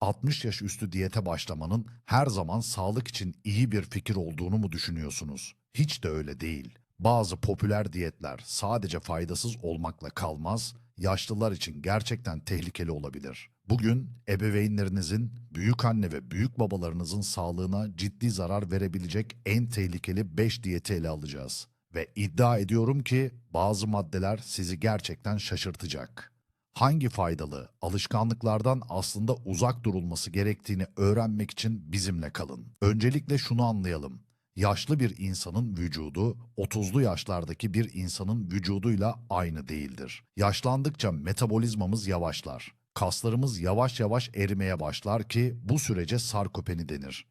60 yaş üstü diyete başlamanın her zaman sağlık için iyi bir fikir olduğunu mu düşünüyorsunuz? Hiç de öyle değil. Bazı popüler diyetler sadece faydasız olmakla kalmaz, yaşlılar için gerçekten tehlikeli olabilir. Bugün ebeveynlerinizin, büyük anne ve büyük babalarınızın sağlığına ciddi zarar verebilecek en tehlikeli 5 diyeti ele alacağız. Ve iddia ediyorum ki bazı maddeler sizi gerçekten şaşırtacak. Hangi faydalı alışkanlıklardan aslında uzak durulması gerektiğini öğrenmek için bizimle kalın. Öncelikle şunu anlayalım. Yaşlı bir insanın vücudu 30'lu yaşlardaki bir insanın vücuduyla aynı değildir. Yaşlandıkça metabolizmamız yavaşlar. Kaslarımız yavaş yavaş erimeye başlar ki bu sürece sarkopeni denir.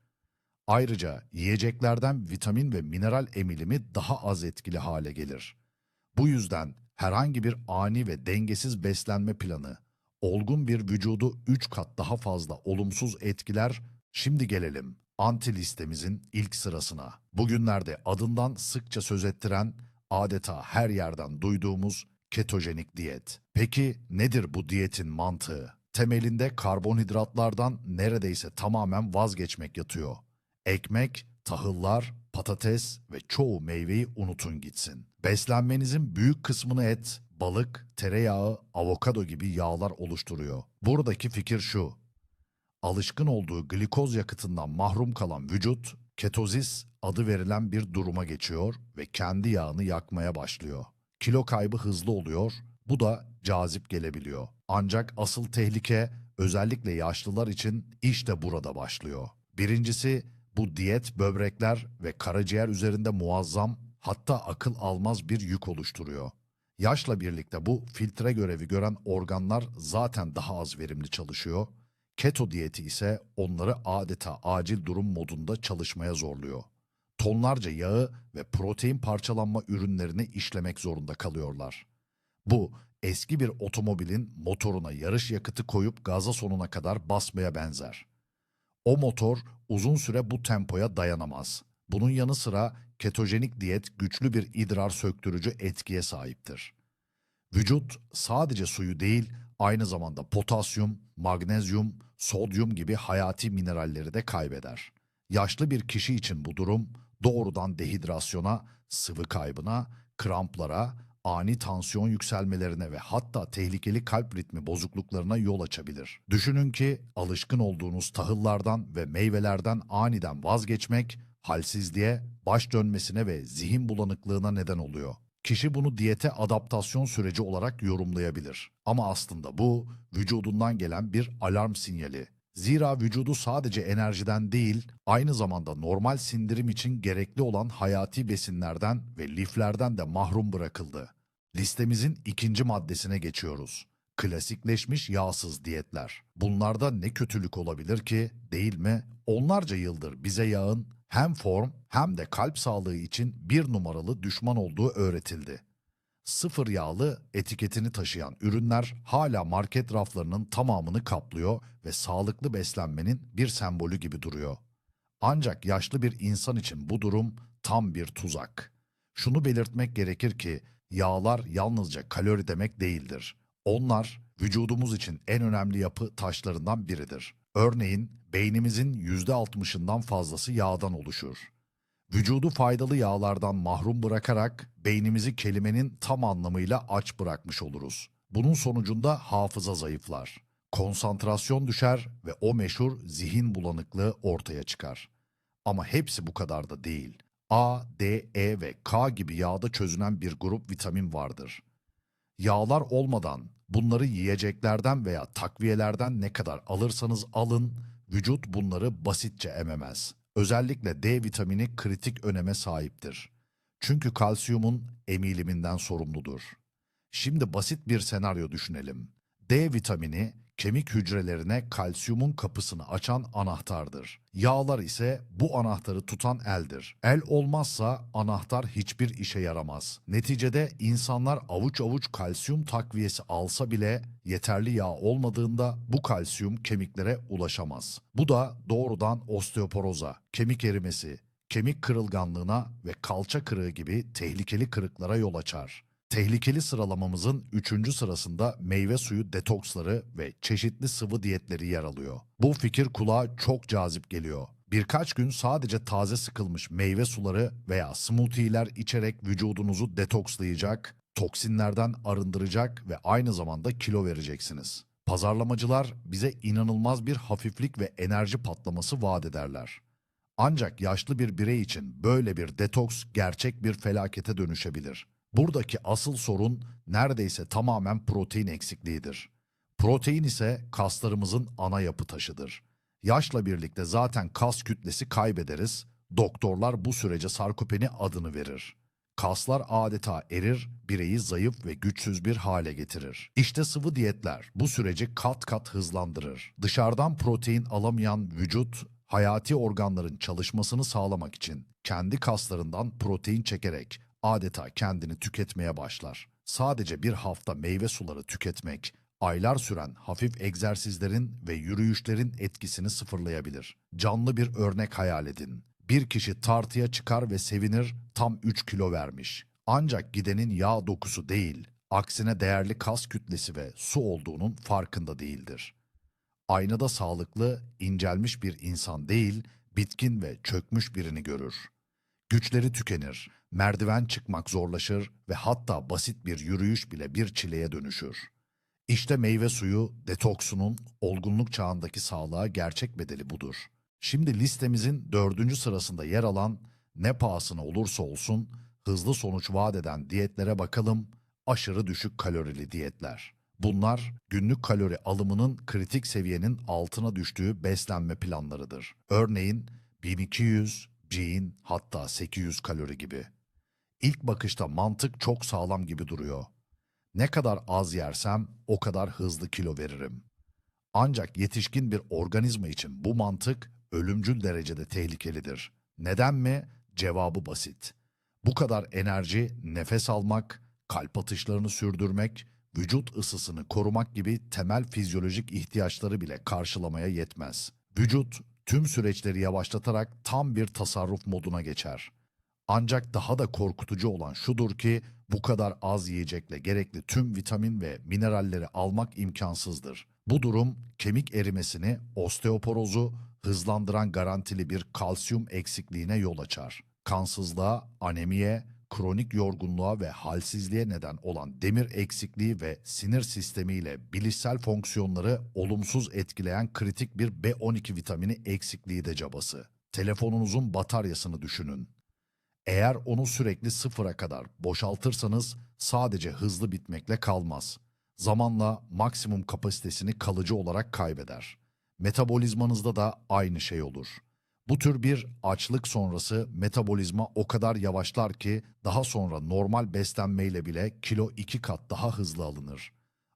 Ayrıca yiyeceklerden vitamin ve mineral emilimi daha az etkili hale gelir. Bu yüzden herhangi bir ani ve dengesiz beslenme planı olgun bir vücudu 3 kat daha fazla olumsuz etkiler. Şimdi gelelim anti listemizin ilk sırasına. Bugünlerde adından sıkça söz ettiren, adeta her yerden duyduğumuz ketojenik diyet. Peki nedir bu diyetin mantığı? Temelinde karbonhidratlardan neredeyse tamamen vazgeçmek yatıyor. Ekmek, tahıllar, patates ve çoğu meyveyi unutun gitsin. Beslenmenizin büyük kısmını et, balık, tereyağı, avokado gibi yağlar oluşturuyor. Buradaki fikir şu. Alışkın olduğu glikoz yakıtından mahrum kalan vücut, ketozis adı verilen bir duruma geçiyor ve kendi yağını yakmaya başlıyor. Kilo kaybı hızlı oluyor, bu da cazip gelebiliyor. Ancak asıl tehlike özellikle yaşlılar için işte burada başlıyor. Birincisi bu diyet böbrekler ve karaciğer üzerinde muazzam hatta akıl almaz bir yük oluşturuyor. Yaşla birlikte bu filtre görevi gören organlar zaten daha az verimli çalışıyor. Keto diyeti ise onları adeta acil durum modunda çalışmaya zorluyor. Tonlarca yağı ve protein parçalanma ürünlerini işlemek zorunda kalıyorlar. Bu eski bir otomobilin motoruna yarış yakıtı koyup gaza sonuna kadar basmaya benzer. O motor uzun süre bu tempoya dayanamaz. Bunun yanı sıra ketojenik diyet güçlü bir idrar söktürücü etkiye sahiptir. Vücut sadece suyu değil, aynı zamanda potasyum, magnezyum, sodyum gibi hayati mineralleri de kaybeder. Yaşlı bir kişi için bu durum doğrudan dehidrasyona, sıvı kaybına, kramplara, ani tansiyon yükselmelerine ve hatta tehlikeli kalp ritmi bozukluklarına yol açabilir. Düşünün ki alışkın olduğunuz tahıllardan ve meyvelerden aniden vazgeçmek halsizliğe, baş dönmesine ve zihin bulanıklığına neden oluyor. Kişi bunu diyete adaptasyon süreci olarak yorumlayabilir. Ama aslında bu vücudundan gelen bir alarm sinyali. Zira vücudu sadece enerjiden değil, aynı zamanda normal sindirim için gerekli olan hayati besinlerden ve liflerden de mahrum bırakıldı. Listemizin ikinci maddesine geçiyoruz. Klasikleşmiş yağsız diyetler. Bunlarda ne kötülük olabilir ki, değil mi? Onlarca yıldır bize yağın hem form hem de kalp sağlığı için bir numaralı düşman olduğu öğretildi. Sıfır yağlı etiketini taşıyan ürünler hala market raflarının tamamını kaplıyor ve sağlıklı beslenmenin bir sembolü gibi duruyor. Ancak yaşlı bir insan için bu durum tam bir tuzak. Şunu belirtmek gerekir ki yağlar yalnızca kalori demek değildir. Onlar vücudumuz için en önemli yapı taşlarından biridir. Örneğin beynimizin %60'ından fazlası yağdan oluşur. Vücudu faydalı yağlardan mahrum bırakarak beynimizi kelimenin tam anlamıyla aç bırakmış oluruz. Bunun sonucunda hafıza zayıflar. Konsantrasyon düşer ve o meşhur zihin bulanıklığı ortaya çıkar. Ama hepsi bu kadar da değil. A, D, E ve K gibi yağda çözünen bir grup vitamin vardır. Yağlar olmadan bunları yiyeceklerden veya takviyelerden ne kadar alırsanız alın, vücut bunları basitçe ememez. Özellikle D vitamini kritik öneme sahiptir. Çünkü kalsiyumun emiliminden sorumludur. Şimdi basit bir senaryo düşünelim. D vitamini kemik hücrelerine kalsiyumun kapısını açan anahtardır. Yağlar ise bu anahtarı tutan eldir. El olmazsa anahtar hiçbir işe yaramaz. Neticede insanlar avuç avuç kalsiyum takviyesi alsa bile yeterli yağ olmadığında bu kalsiyum kemiklere ulaşamaz. Bu da doğrudan osteoporoza, kemik erimesi, kemik kırılganlığına ve kalça kırığı gibi tehlikeli kırıklara yol açar. Tehlikeli sıralamamızın 3. sırasında meyve suyu detoksları ve çeşitli sıvı diyetleri yer alıyor. Bu fikir kulağa çok cazip geliyor. Birkaç gün sadece taze sıkılmış meyve suları veya smoothie'ler içerek vücudunuzu detokslayacak, toksinlerden arındıracak ve aynı zamanda kilo vereceksiniz. Pazarlamacılar bize inanılmaz bir hafiflik ve enerji patlaması vaat ederler. Ancak yaşlı bir birey için böyle bir detoks gerçek bir felakete dönüşebilir. Buradaki asıl sorun neredeyse tamamen protein eksikliğidir. Protein ise kaslarımızın ana yapı taşıdır. Yaşla birlikte zaten kas kütlesi kaybederiz. Doktorlar bu sürece sarkopeni adını verir. Kaslar adeta erir, bireyi zayıf ve güçsüz bir hale getirir. İşte sıvı diyetler bu süreci kat kat hızlandırır. Dışarıdan protein alamayan vücut, hayati organların çalışmasını sağlamak için kendi kaslarından protein çekerek adeta kendini tüketmeye başlar. Sadece bir hafta meyve suları tüketmek, aylar süren hafif egzersizlerin ve yürüyüşlerin etkisini sıfırlayabilir. Canlı bir örnek hayal edin. Bir kişi tartıya çıkar ve sevinir tam 3 kilo vermiş. Ancak gidenin yağ dokusu değil, aksine değerli kas kütlesi ve su olduğunun farkında değildir. Aynada sağlıklı, incelmiş bir insan değil, bitkin ve çökmüş birini görür. Güçleri tükenir, merdiven çıkmak zorlaşır ve hatta basit bir yürüyüş bile bir çileye dönüşür. İşte meyve suyu, detoksunun olgunluk çağındaki sağlığa gerçek bedeli budur. Şimdi listemizin dördüncü sırasında yer alan ne pahasına olursa olsun hızlı sonuç vaat eden diyetlere bakalım. Aşırı düşük kalorili diyetler. Bunlar günlük kalori alımının kritik seviyenin altına düştüğü beslenme planlarıdır. Örneğin 1200, 1000 hatta 800 kalori gibi. İlk bakışta mantık çok sağlam gibi duruyor. Ne kadar az yersem o kadar hızlı kilo veririm. Ancak yetişkin bir organizma için bu mantık ölümcül derecede tehlikelidir. Neden mi? Cevabı basit. Bu kadar enerji nefes almak, kalp atışlarını sürdürmek, vücut ısısını korumak gibi temel fizyolojik ihtiyaçları bile karşılamaya yetmez. Vücut tüm süreçleri yavaşlatarak tam bir tasarruf moduna geçer. Ancak daha da korkutucu olan şudur ki bu kadar az yiyecekle gerekli tüm vitamin ve mineralleri almak imkansızdır. Bu durum kemik erimesini, osteoporozu hızlandıran garantili bir kalsiyum eksikliğine yol açar. Kansızlığa, anemiye, kronik yorgunluğa ve halsizliğe neden olan demir eksikliği ve sinir sistemiyle bilişsel fonksiyonları olumsuz etkileyen kritik bir B12 vitamini eksikliği de cabası. Telefonunuzun bataryasını düşünün. Eğer onu sürekli sıfıra kadar boşaltırsanız sadece hızlı bitmekle kalmaz. Zamanla maksimum kapasitesini kalıcı olarak kaybeder. Metabolizmanızda da aynı şey olur. Bu tür bir açlık sonrası metabolizma o kadar yavaşlar ki daha sonra normal beslenmeyle bile kilo iki kat daha hızlı alınır.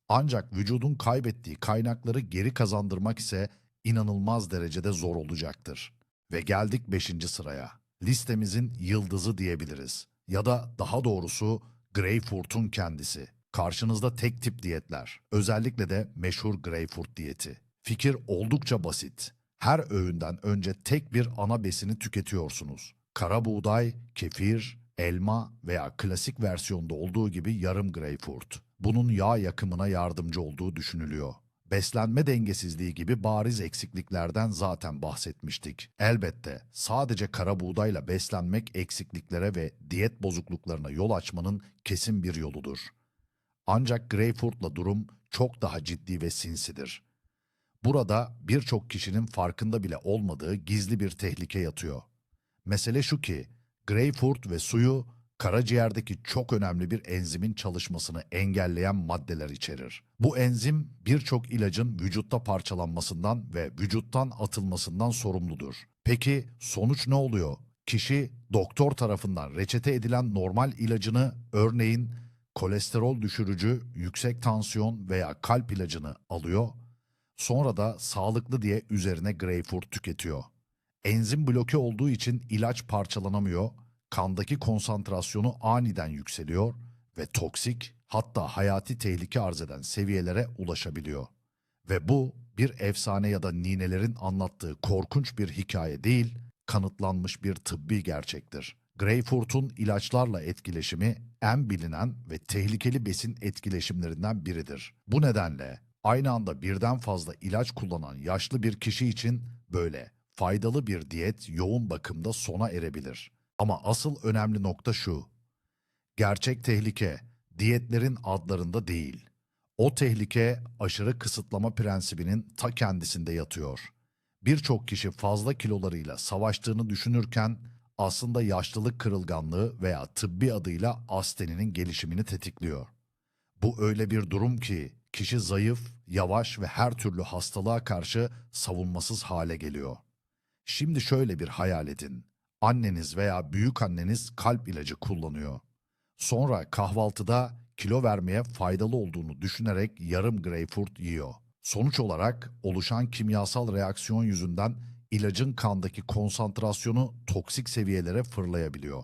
Ancak vücudun kaybettiği kaynakları geri kazandırmak ise inanılmaz derecede zor olacaktır. Ve geldik 5. sıraya. Listemizin yıldızı diyebiliriz. Ya da daha doğrusu Greyfurt'un kendisi. Karşınızda tek tip diyetler. Özellikle de meşhur Greyfurt diyeti. Fikir oldukça basit. Her öğünden önce tek bir ana besini tüketiyorsunuz. Kara buğday, kefir, elma veya klasik versiyonda olduğu gibi yarım greyfurt. Bunun yağ yakımına yardımcı olduğu düşünülüyor. Beslenme dengesizliği gibi bariz eksikliklerden zaten bahsetmiştik. Elbette sadece kara buğdayla beslenmek eksikliklere ve diyet bozukluklarına yol açmanın kesin bir yoludur. Ancak greyfurtla durum çok daha ciddi ve sinsidir. Burada birçok kişinin farkında bile olmadığı gizli bir tehlike yatıyor. Mesele şu ki, greyfurt ve suyu karaciğerdeki çok önemli bir enzimin çalışmasını engelleyen maddeler içerir. Bu enzim birçok ilacın vücutta parçalanmasından ve vücuttan atılmasından sorumludur. Peki sonuç ne oluyor? Kişi doktor tarafından reçete edilen normal ilacını örneğin kolesterol düşürücü, yüksek tansiyon veya kalp ilacını alıyor Sonra da sağlıklı diye üzerine greyfurt tüketiyor. Enzim bloke olduğu için ilaç parçalanamıyor, kandaki konsantrasyonu aniden yükseliyor ve toksik hatta hayati tehlike arz eden seviyelere ulaşabiliyor. Ve bu bir efsane ya da ninelerin anlattığı korkunç bir hikaye değil, kanıtlanmış bir tıbbi gerçektir. Greyfurt'un ilaçlarla etkileşimi en bilinen ve tehlikeli besin etkileşimlerinden biridir. Bu nedenle aynı anda birden fazla ilaç kullanan yaşlı bir kişi için böyle faydalı bir diyet yoğun bakımda sona erebilir. Ama asıl önemli nokta şu. Gerçek tehlike diyetlerin adlarında değil. O tehlike aşırı kısıtlama prensibinin ta kendisinde yatıyor. Birçok kişi fazla kilolarıyla savaştığını düşünürken aslında yaşlılık kırılganlığı veya tıbbi adıyla asteninin gelişimini tetikliyor. Bu öyle bir durum ki kişi zayıf, yavaş ve her türlü hastalığa karşı savunmasız hale geliyor. Şimdi şöyle bir hayal edin. Anneniz veya büyük anneniz kalp ilacı kullanıyor. Sonra kahvaltıda kilo vermeye faydalı olduğunu düşünerek yarım greyfurt yiyor. Sonuç olarak oluşan kimyasal reaksiyon yüzünden ilacın kandaki konsantrasyonu toksik seviyelere fırlayabiliyor.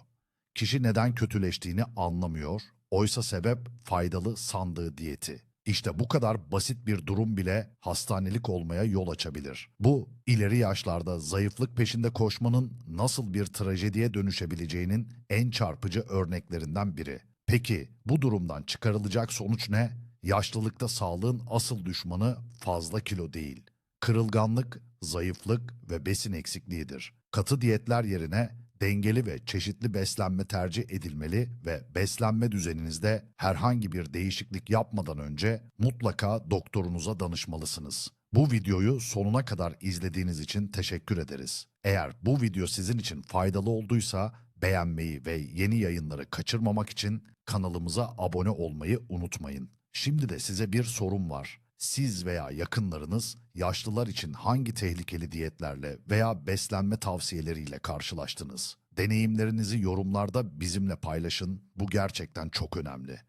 Kişi neden kötüleştiğini anlamıyor, oysa sebep faydalı sandığı diyeti. İşte bu kadar basit bir durum bile hastanelik olmaya yol açabilir. Bu, ileri yaşlarda zayıflık peşinde koşmanın nasıl bir trajediye dönüşebileceğinin en çarpıcı örneklerinden biri. Peki bu durumdan çıkarılacak sonuç ne? Yaşlılıkta sağlığın asıl düşmanı fazla kilo değil. Kırılganlık, zayıflık ve besin eksikliğidir. Katı diyetler yerine dengeli ve çeşitli beslenme tercih edilmeli ve beslenme düzeninizde herhangi bir değişiklik yapmadan önce mutlaka doktorunuza danışmalısınız. Bu videoyu sonuna kadar izlediğiniz için teşekkür ederiz. Eğer bu video sizin için faydalı olduysa beğenmeyi ve yeni yayınları kaçırmamak için kanalımıza abone olmayı unutmayın. Şimdi de size bir sorum var. Siz veya yakınlarınız yaşlılar için hangi tehlikeli diyetlerle veya beslenme tavsiyeleriyle karşılaştınız? Deneyimlerinizi yorumlarda bizimle paylaşın. Bu gerçekten çok önemli.